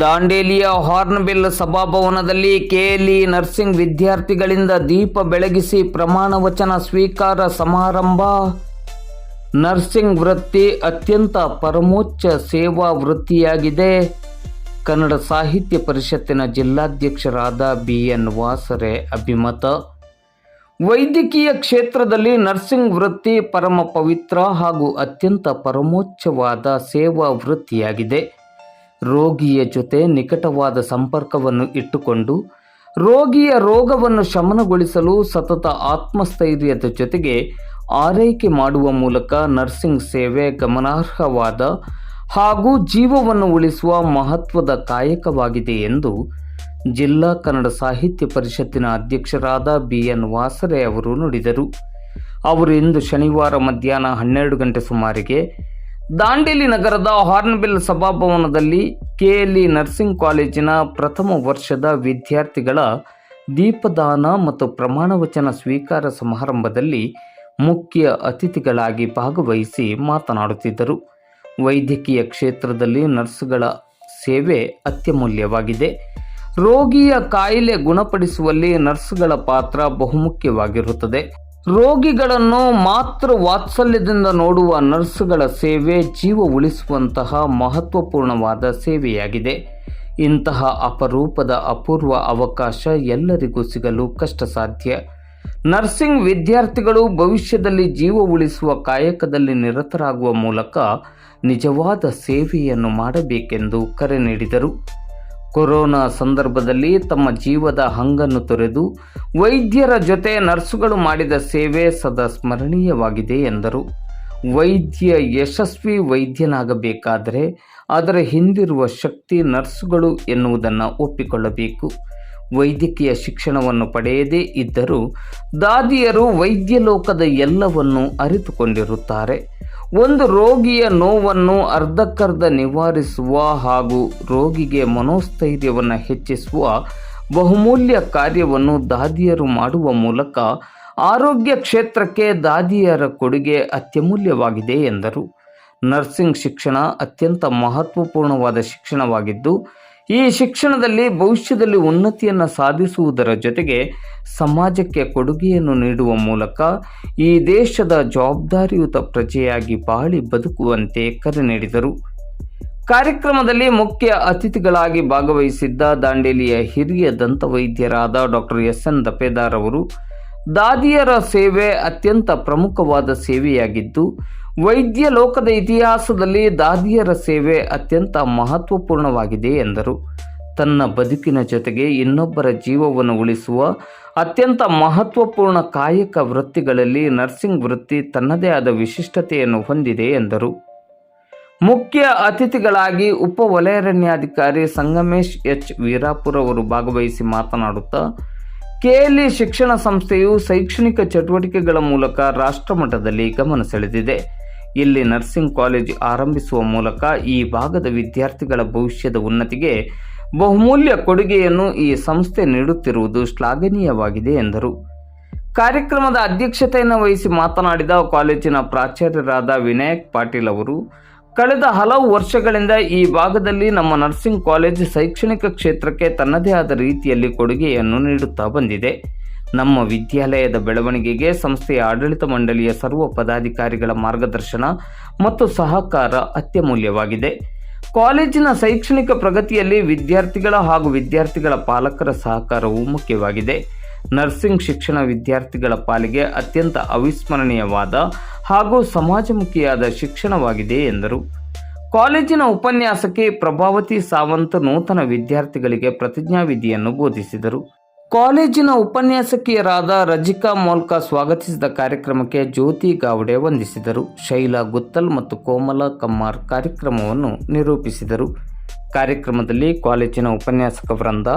ದಾಂಡೇಲಿಯ Hornbill ಸಭಾಭವನದಲ್ಲಿ KLE nursing ವಿದ್ಯಾರ್ಥಿಗಳಿಂದ ದೀಪ ಬೆಳಗಿಸಿ ಪ್ರಮಾಣ ವಚನ ಸ್ವೀಕಾರ ಸಮಾರಂಭ. ನರ್ಸಿಂಗ್ ವೃತ್ತಿ ಅತ್ಯಂತ ಪರಮೋಚ್ಚ ಸೇವಾ ವೃತ್ತಿಯಾಗಿದೆ. ಕನ್ನಡ ಸಾಹಿತ್ಯ ಪರಿಷತ್ತಿನ ಜಿಲ್ಲಾಧ್ಯಕ್ಷರಾದ ಬಿ ಎನ್ ವಾಸರೆ ಅಭಿಮತ. ವೈದ್ಯಕೀಯ ಕ್ಷೇತ್ರದಲ್ಲಿ ನರ್ಸಿಂಗ್ ವೃತ್ತಿ ಪರಮ ಪವಿತ್ರ ಹಾಗೂ ಅತ್ಯಂತ ಪರಮೋಚ್ಚವಾದ ಸೇವಾ ವೃತ್ತಿಯಾಗಿದೆ. ರೋಗಿಯ ಜೊತೆ ನಿಕಟವಾದ ಸಂಪರ್ಕವನ್ನು ಇಟ್ಟುಕೊಂಡು, ರೋಗಿಯ ರೋಗವನ್ನು ಶಮನಗೊಳಿಸಲು ಸತತ ಆತ್ಮಸ್ಥೈರ್ಯದ ಜೊತೆಗೆ ಆರೈಕೆ ಮಾಡುವ ಮೂಲಕ ನರ್ಸಿಂಗ್ ಸೇವೆ ಗಮನಾರ್ಹವಾದ ಹಾಗೂ ಜೀವವನ್ನು ಉಳಿಸುವ ಮಹತ್ವದ ಕಾಯಕವಾಗಿದೆ ಎಂದು ಜಿಲ್ಲಾ ಕನ್ನಡ ಸಾಹಿತ್ಯ ಪರಿಷತ್ತಿನ ಅಧ್ಯಕ್ಷರಾದ ಬಿ ಎನ್ ವಾಸರೆ ಅವರು ನುಡಿದರು. ಅವರು ಇಂದು ಶನಿವಾರ ಮಧ್ಯಾಹ್ನ ಹನ್ನೆರಡು ಗಂಟೆ ಸುಮಾರಿಗೆ ದಾಂಡೇಲಿ ನಗರದ ಹಾರ್ನ್ಬಿಲ್ ಸಭಾಭವನದಲ್ಲಿ ಕೆಎಲ್ಇ ನರ್ಸಿಂಗ್ ಕಾಲೇಜಿನ ಪ್ರಥಮ ವರ್ಷದ ವಿದ್ಯಾರ್ಥಿಗಳ ದೀಪದಾನ ಮತ್ತು ಪ್ರಮಾಣವಚನ ಸ್ವೀಕಾರ ಸಮಾರಂಭದಲ್ಲಿ ಮುಖ್ಯ ಅತಿಥಿಗಳಾಗಿ ಭಾಗವಹಿಸಿ ಮಾತನಾಡುತ್ತಿದ್ದರು. ವೈದ್ಯಕೀಯ ಕ್ಷೇತ್ರದಲ್ಲಿ ನರ್ಸ್ಗಳ ಸೇವೆ ಅತ್ಯಮೂಲ್ಯವಾಗಿದೆ. ರೋಗಿಯ ಕಾಯಿಲೆ ಗುಣಪಡಿಸುವಲ್ಲಿ ನರ್ಸ್ಗಳ ಪಾತ್ರ ಬಹುಮುಖ್ಯವಾಗಿರುತ್ತದೆ. ರೋಗಿಗಳನ್ನು ಮಾತೃ ವಾತ್ಸಲ್ಯದಿಂದ ನೋಡುವ ನರ್ಸ್ಗಳ ಸೇವೆ ಜೀವ ಉಳಿಸುವಂತಹ ಮಹತ್ವಪೂರ್ಣವಾದ ಸೇವೆಯಾಗಿದೆ. ಇಂತಹ ಅಪರೂಪದ ಅಪೂರ್ವ ಅವಕಾಶ ಎಲ್ಲರಿಗೂ ಸಿಗಲು ಕಷ್ಟ ಸಾಧ್ಯ ನರ್ಸಿಂಗ್ ವಿದ್ಯಾರ್ಥಿಗಳು ಭವಿಷ್ಯದಲ್ಲಿ ಜೀವ ಉಳಿಸುವ ಕಾಯಕದಲ್ಲಿ ನಿರತರಾಗುವ ಮೂಲಕ ನಿಜವಾದ ಸೇವೆಯನ್ನು ಮಾಡಬೇಕೆಂದು ಕರೆ ನೀಡಿದರು. ಕೊರೋನಾ ಸಂದರ್ಭದಲ್ಲಿ ತಮ್ಮ ಜೀವದ ಹಂಗನ್ನು ತೊರೆದು ವೈದ್ಯರ ಜೊತೆ ನರ್ಸುಗಳು ಮಾಡಿದ ಸೇವೆ ಸದಾ ಸ್ಮರಣೀಯವಾಗಿದೆ ಎಂದರು. ವೈದ್ಯ ಯಶಸ್ವಿ ವೈದ್ಯನಾಗಬೇಕಾದರೆ ಅದರ ಹಿಂದಿರುವ ಶಕ್ತಿ ನರ್ಸುಗಳು ಎನ್ನುವುದನ್ನು ಒಪ್ಪಿಕೊಳ್ಳಬೇಕು. ವೈದ್ಯಕೀಯ ಶಿಕ್ಷಣವನ್ನು ಪಡೆಯದೇ ಇದ್ದರೂ ದಾದಿಯರು ವೈದ್ಯ ಲೋಕದ ಎಲ್ಲವನ್ನು ಅರಿತುಕೊಂಡಿರುತ್ತಾರೆ. ಒಂದು ರೋಗಿಯ ನೋವನ್ನು ಅರ್ಧಕ್ಕರ್ಧ ನಿವಾರಿಸುವ ಹಾಗೂ ರೋಗಿಗೆ ಮನೋಸ್ಥೈರ್ಯವನ್ನು ಹೆಚ್ಚಿಸುವ ಬಹುಮೂಲ್ಯ ಕಾರ್ಯವನ್ನು ದಾದಿಯರು ಮಾಡುವ ಮೂಲಕ ಆರೋಗ್ಯ ಕ್ಷೇತ್ರಕ್ಕೆ ದಾದಿಯರ ಕೊಡುಗೆ ಅತ್ಯಮೂಲ್ಯವಾಗಿದೆ ಎಂದರು. ನರ್ಸಿಂಗ್ ಶಿಕ್ಷಣ ಅತ್ಯಂತ ಮಹತ್ವಪೂರ್ಣವಾದ ಶಿಕ್ಷಣವಾಗಿದ್ದು ಈ ಶಿಕ್ಷಣದಲ್ಲಿ ಭವಿಷ್ಯದಲ್ಲಿ ಉನ್ನತಿಯನ್ನು ಸಾಧಿಸುವುದರ ಜೊತೆಗೆ ಸಮಾಜಕ್ಕೆ ಕೊಡುಗೆಯನ್ನು ನೀಡುವ ಮೂಲಕ ಈ ದೇಶದ ಜವಾಬ್ದಾರಿಯುತ ಪ್ರಜೆಯಾಗಿ ಬಾಳಿ ಬದುಕುವಂತೆ ಕರೆ ನೀಡಿದರು. ಕಾರ್ಯಕ್ರಮದಲ್ಲಿ ಮುಖ್ಯ ಅತಿಥಿಗಳಾಗಿ ಭಾಗವಹಿಸಿದ್ದ ದಾಂಡೇಲಿಯ ಹಿರಿಯ ದಂತವೈದ್ಯರಾದ ಡಾಕ್ಟರ್ ಎಸ್ ಎನ್ ದಪೇದಾರ್ ಅವರು, ದಾದಿಯರ ಸೇವೆ ಅತ್ಯಂತ ಪ್ರಮುಖವಾದ ಸೇವೆಯಾಗಿದ್ದು ವೈದ್ಯ ಲೋಕದ ಇತಿಹಾಸದಲ್ಲಿ ದಾದಿಯರ ಸೇವೆ ಅತ್ಯಂತ ಮಹತ್ವಪೂರ್ಣವಾಗಿದೆ ಎಂದರು. ತನ್ನ ಬದುಕಿನ ಜೊತೆಗೆ ಇನ್ನೊಬ್ಬರ ಜೀವವನ್ನು ಉಳಿಸುವ ಅತ್ಯಂತ ಮಹತ್ವಪೂರ್ಣ ಕಾಯಕ ವೃತ್ತಿಗಳಲ್ಲಿ ನರ್ಸಿಂಗ್ ವೃತ್ತಿ ತನ್ನದೇ ಆದ ವಿಶಿಷ್ಟತೆಯನ್ನು ಹೊಂದಿದೆ ಎಂದರು. ಮುಖ್ಯ ಅತಿಥಿಗಳಾಗಿ ಉಪ ವಲಯಾರಣ್ಯಾಧಿಕಾರಿ ಸಂಗಮೇಶ್ ಎಚ್. ವೀರಾಪುರ ಅವರು ಭಾಗವಹಿಸಿ ಮಾತನಾಡುತ್ತಾ ಕೆಎಲ್ಇ ಶಿಕ್ಷಣ ಸಂಸ್ಥೆಯು ಶೈಕ್ಷಣಿಕ ಚಟುವಟಿಕೆಗಳ ಮೂಲಕ ರಾಷ್ಟ್ರಮಟ್ಟದಲ್ಲಿ ಗಮನ ಸೆಳೆದಿದೆ. ಇಲ್ಲಿ ನರ್ಸಿಂಗ್ ಕಾಲೇಜ್ ಆರಂಭಿಸುವ ಮೂಲಕ ಈ ಭಾಗದ ವಿದ್ಯಾರ್ಥಿಗಳ ಭವಿಷ್ಯದ ಉನ್ನತಿಗೆ ಬಹುಮೂಲ್ಯ ಕೊಡುಗೆಯನ್ನು ಈ ಸಂಸ್ಥೆ ನೀಡುತ್ತಿರುವುದು ಶ್ಲಾಘನೀಯವಾಗಿದೆ ಎಂದರು. ಕಾರ್ಯಕ್ರಮದ ಅಧ್ಯಕ್ಷತೆಯನ್ನು ವಹಿಸಿ ಮಾತನಾಡಿದ ಕಾಲೇಜಿನ ಪ್ರಾಚಾರ್ಯರಾದ ವಿನಾಯಕ್ ಪಾಟೀಲ್ ಅವರು, ಕಳೆದ ಹಲವು ವರ್ಷಗಳಿಂದ ಈ ಭಾಗದಲ್ಲಿ ನಮ್ಮ ನರ್ಸಿಂಗ್ ಕಾಲೇಜ್ ಶೈಕ್ಷಣಿಕ ಕ್ಷೇತ್ರಕ್ಕೆ ತನ್ನದೇ ಆದ ರೀತಿಯಲ್ಲಿ ಕೊಡುಗೆಯನ್ನು ನೀಡುತ್ತಾ ಬಂದಿದೆ. ನಮ್ಮ ವಿದ್ಯಾಲಯದ ಬೆಳವಣಿಗೆಗೆ ಸಂಸ್ಥೆಯ ಆಡಳಿತ ಮಂಡಳಿಯ ಸರ್ವ ಪದಾಧಿಕಾರಿಗಳ ಮಾರ್ಗದರ್ಶನ ಮತ್ತು ಸಹಕಾರ ಅತ್ಯಮೂಲ್ಯವಾಗಿದೆ. ಕಾಲೇಜಿನ ಶೈಕ್ಷಣಿಕ ಪ್ರಗತಿಯಲ್ಲಿ ವಿದ್ಯಾರ್ಥಿಗಳ ಹಾಗೂ ವಿದ್ಯಾರ್ಥಿಗಳ ಪಾಲಕರ ಸಹಕಾರವು ಮುಖ್ಯವಾಗಿದೆ. ನರ್ಸಿಂಗ್ ಶಿಕ್ಷಣ ವಿದ್ಯಾರ್ಥಿಗಳ ಪಾಲಿಗೆ ಅತ್ಯಂತ ಅವಿಸ್ಮರಣೀಯವಾದ ಹಾಗೂ ಸಮಾಜಮುಖಿಯಾದ ಶಿಕ್ಷಣವಾಗಿದೆ ಎಂದರು. ಕಾಲೇಜಿನ ಉಪನ್ಯಾಸಕಿ ಪ್ರಭಾವತಿ ಸಾವಂತ್ ನೂತನ ವಿದ್ಯಾರ್ಥಿಗಳಿಗೆ ಪ್ರತಿಜ್ಞಾವಿಧಿಯನ್ನು ಬೋಧಿಸಿದರು. ಕಾಲೇಜಿನ ಉಪನ್ಯಾಸಕಿಯರಾದ ರಜಿಕಾ ಮೋಲ್ಕ ಸ್ವಾಗತಿಸಿದ ಕಾರ್ಯಕ್ರಮಕ್ಕೆ ಜ್ಯೋತಿ ಗಾವಡೆ ವಂದಿಸಿದರು. ಶೈಲಾ ಗುತ್ತಲ್ ಮತ್ತು ಕೋಮಲ ಕಮ್ಮಾರ್ ಕಾರ್ಯಕ್ರಮವನ್ನು ನಿರೂಪಿಸಿದರು. ಕಾರ್ಯಕ್ರಮದಲ್ಲಿ ಕಾಲೇಜಿನ ಉಪನ್ಯಾಸಕ ವೃಂದ,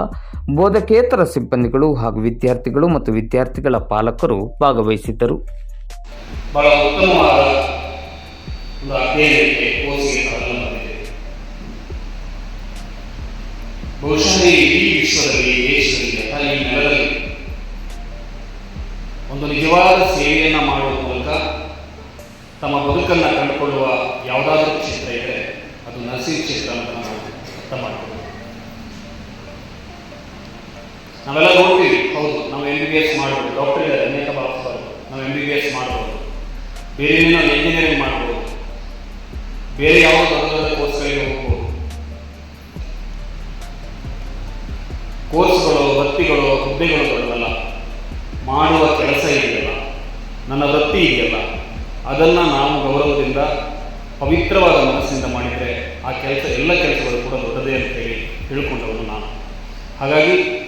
ಬೋಧಕೇತರ ಸಿಬ್ಬಂದಿಗಳು ಹಾಗೂ ವಿದ್ಯಾರ್ಥಿಗಳು ಮತ್ತು ವಿದ್ಯಾರ್ಥಿಗಳ ಪಾಲಕರು ಭಾಗವಹಿಸಿದ್ದರು. ಬಹಳ ಉತ್ತಮವಾದ ಒಂದು ಅಧ್ಯಯನಕ್ಕೆ ಕೋರ್ಸ್ಗೆ ಪ್ರಾರಂಭ ಮಾಡಿದೆ ಬಹುಶಃ ಇಡೀ ವಿಶ್ವದಲ್ಲಿ ದೇಶದಲ್ಲಿ ಅಥವಾ ಈ ನೆಲದಲ್ಲಿ ಒಂದು ನಿಜವಾದ ಸೇವೆಯನ್ನು ಮಾಡುವ ಮೂಲಕ ತಮ್ಮ ಬದುಕನ್ನು ಕಂಡುಕೊಳ್ಳುವ ಯಾವುದಾದ್ರೂ ಕ್ಷೇತ್ರ ಇದ್ದರೆ ಅದು ನರ್ಸಿಂಗ್ ಕ್ಷೇತ್ರ ಅಂತ ನಾವು ಮಾಡ್ಕೋಬೇಕು ನಾವೆಲ್ಲ ನೋಡ್ತೀವಿ, ಹೌದು, ನಾವು ಎಂ ಬಿ ಬಿ ಎಸ್ ಮಾಡ್ಬೋದು ಡಾಕ್ಟರ್ ಇದ್ದಾರೆ, ಅನೇಕ ಭಾವಿಸ್ಬಾರ್ದು ನಾವು ಎಂ ಬಿ ಬಿ ಎಸ್ ಮಾಡ್ಬೋದು. ಬೇರೆ ನಾವು ಇಂಜಿನಿಯರಿಂಗ್ ಮಾಡ್ಬೋದು. ಬೇರೆ ಯಾವ ಕೋರ್ಸ್ಗಳು, ವೃತ್ತಿಗಳು, ಹುದ್ದೆಗಳು ದೊಡ್ಡದಲ್ಲ ಮಾಡುವ ಕೆಲಸ ಇದೆಯಲ್ಲ. ನನ್ನ ವೃತ್ತಿ ಇದೆಯಲ್ಲ. ಅದನ್ನು ನಾವು ಗೌರವದಿಂದ, ಪವಿತ್ರವಾದ ಮನಸ್ಸಿನಿಂದ ಮಾಡಿದರೆ ಆ ಕೆಲಸ, ಎಲ್ಲ ಕೆಲಸಗಳು ಕೂಡ ದೊಡ್ಡದೇ ಅಂತ ಹೇಳಿ ತಿಳ್ಕೊಂಡವನು ನಾನು. ಹಾಗಾಗಿ,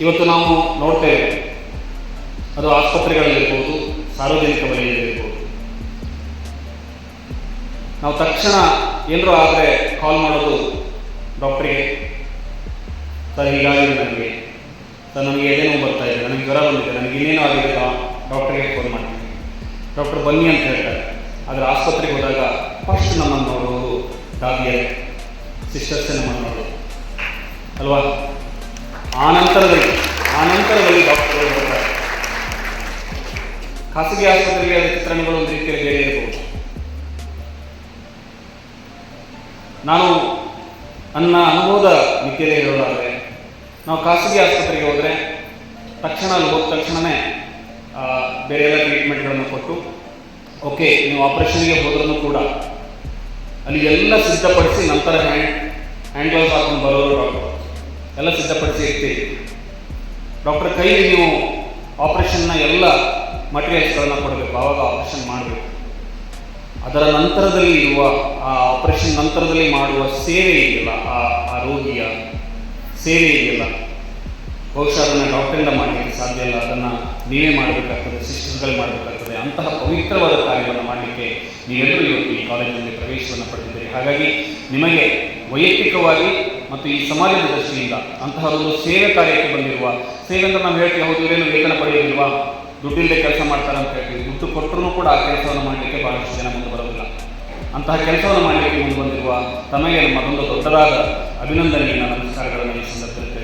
ಇವತ್ತು ನಾವು ನೋಡ್ತೇವೆ. ಅದು ಆಸ್ಪತ್ರೆಗಳಲ್ಲಿರ್ಬೋದು, ಸಾರ್ವಜನಿಕ ವಲಯದಲ್ಲಿರ್ಬೋದು. ನಾವು ತಕ್ಷಣ ಎಲ್ಲರೂ ಆದರೆ ಕಾಲ್ ಮಾಡೋದು ಡಾಕ್ಟ್ರಿಗೆ. ಸರ್ ಹೀಗಾಗಿದೆ ನನಗೆ, ಸರ್, ನನಗೆ ಎದೆ ಬರ್ತಾ ಇದೆ. ನನಗೆ ಜ್ವರ ಬಂದಿದೆ. ನನಗೆ ಇನ್ನೇನು ಆಗಿದೆ ಡಾಕ್ಟರ್ಗೆ ಫೋನ್ ಮಾಡ್ತೀನಿ ಡಾಕ್ಟರ್, ಬನ್ನಿ ಅಂತ ಹೇಳ್ತಾರೆ. ಆದರೆ ಆಸ್ಪತ್ರೆಗೆ ಹೋದಾಗ ಫಸ್ಟ್ ನಮ್ಮನ್ನು ನೋಡುವುದು ದಾದಿಯರೇ ಸಿಸ್ಟರ್ಸೇ ನಮ್ಮನ್ನು ನೋಡೋದು. ಅಲ್ವಾ? ಆ ನಂತರದಲ್ಲಿ ಆ ನಂತರದಲ್ಲಿ ಡಾಕ್ಟರ್ಗಳು ಬರ್ತಾರೆ. ಖಾಸಗಿ ಆಸ್ಪತ್ರೆಗೆ ಅದರ ಚಿತ್ರಣಗಳು ಒಂದು ರೀತಿಯಲ್ಲಿ ಬೇರೆ ಇರಬಹುದು ನಾನು ನನ್ನ ಅನುಭವದ ಮಿತಿಯಲ್ಲಿ ಹೇಳೋದಾದರೆ ನಾವು ಖಾಸಗಿ ಆಸ್ಪತ್ರೆಗೆ ಹೋದರೆ ತಕ್ಷಣ ಅಲ್ಲಿ ಹೋದ ತಕ್ಷಣವೇ ಬೇರೆ ಎಲ್ಲ ಟ್ರೀಟ್ಮೆಂಟ್ಗಳನ್ನು ಕೊಟ್ಟು ಓಕೆ ನೀವು ಆಪರೇಷನ್ಗೆ ಹೋದ್ರೂ ಕೂಡ ಅಲ್ಲಿ ಎಲ್ಲ ಸಿದ್ಧಪಡಿಸಿ ನಂತರ ಹ್ಯಾಂಡ್ ಹ್ಯಾಂಡ್ ಗ್ಲೌಸ್ ಹಾಕೊಂಡು ಬರೋರು ಡಾಕ್ಟರ್ ಎಲ್ಲ ಸಿದ್ಧಪಡಿಸಿ ಇರ್ತೀವಿ ಡಾಕ್ಟರ್ ಕೈಲಿ ನೀವು ಆಪ್ರೇಷನ್ನ ಎಲ್ಲ ಮಟೀರಿಯಲ್ಸ್ಗಳನ್ನು ಕೊಡಬೇಕು, ಆವಾಗ ಆಪರೇಷನ್ ಮಾಡಬೇಕು. ಅದರ ನಂತರದಲ್ಲಿ ಇರುವ, ಆ ಆಪರೇಷನ್ ನಂತರದಲ್ಲಿ ಮಾಡುವ ಸೇವೆ ಇದೆಯಲ್ಲ ಆ ರೋಗಿಯ ಸೇವೆ ಇದೆಯಲ್ಲ ಬಹುಶಃ ಅದನ್ನು ಡಾಕ್ಟರಿಂದ ಮಾಡಲಿಕ್ಕೆ ಸಾಧ್ಯ ಇಲ್ಲ. ಅದನ್ನು ನೀವೇ ಮಾಡಬೇಕಾಗ್ತದೆ ಸಿಸ್ಟರ್ಗಳು ಮಾಡಬೇಕಾಗ್ತದೆ. ಅಂತಹ ಪವಿತ್ರವಾದ ಕಾರ್ಯವನ್ನು ಮಾಡಲಿಕ್ಕೆ ನೀವೆಲ್ಲರೂ ಇವತ್ತು ಈ ಕಾಲೇಜಿನಲ್ಲಿ ಪ್ರವೇಶವನ್ನು ಪಡೆದಿದ್ದೀರಿ. ಹಾಗಾಗಿ ನಿಮಗೆ ವೈಯಕ್ತಿಕವಾಗಿ ಮತ್ತು ಈ ಸಮಾಜದ ದೃಷ್ಟಿಯಿಂದ ಅಂತಹ ಒಂದು ಸೇವೆ ಕಾರ್ಯಕ್ಕೆ ಬಂದಿರುವ ಸೇವೆ ಅಂತ ನಾವು ಹೇಳ್ತೀವಿ, ಹೌದು ಏನು ವೇತನ ಪಡೆಯೋದಿಲ್ವಾ? ದುಡ್ಡಿಲ್ಲದೆ ಕೆಲಸ ಮಾಡ್ತಾರೆ ಅಂತ ಹೇಳ್ತೀವಿ. ದುಡ್ಡು ಕೊಟ್ಟರೂ ಕೂಡ ಆ ಕೆಲಸವನ್ನು ಮಾಡಲಿಕ್ಕೆ ಬಹಳಷ್ಟು ಜನ ಮುಂದೆ ಬರೋದಿಲ್ಲ. ಅಂತಹ ಕೆಲಸವನ್ನು ಮಾಡಲಿಕ್ಕೆ ಮುಂದೆ ಬಂದಿರುವ ತಮಗೆ ನಮ್ಮದೊಂದು ದೊಡ್ಡದಾದ ಅಭಿನಂದನೆಯನ್ನು ನಮಸ್ಕಾರಗಳನ್ನು ಈ ಸಂದರ್ಭದಲ್ಲಿ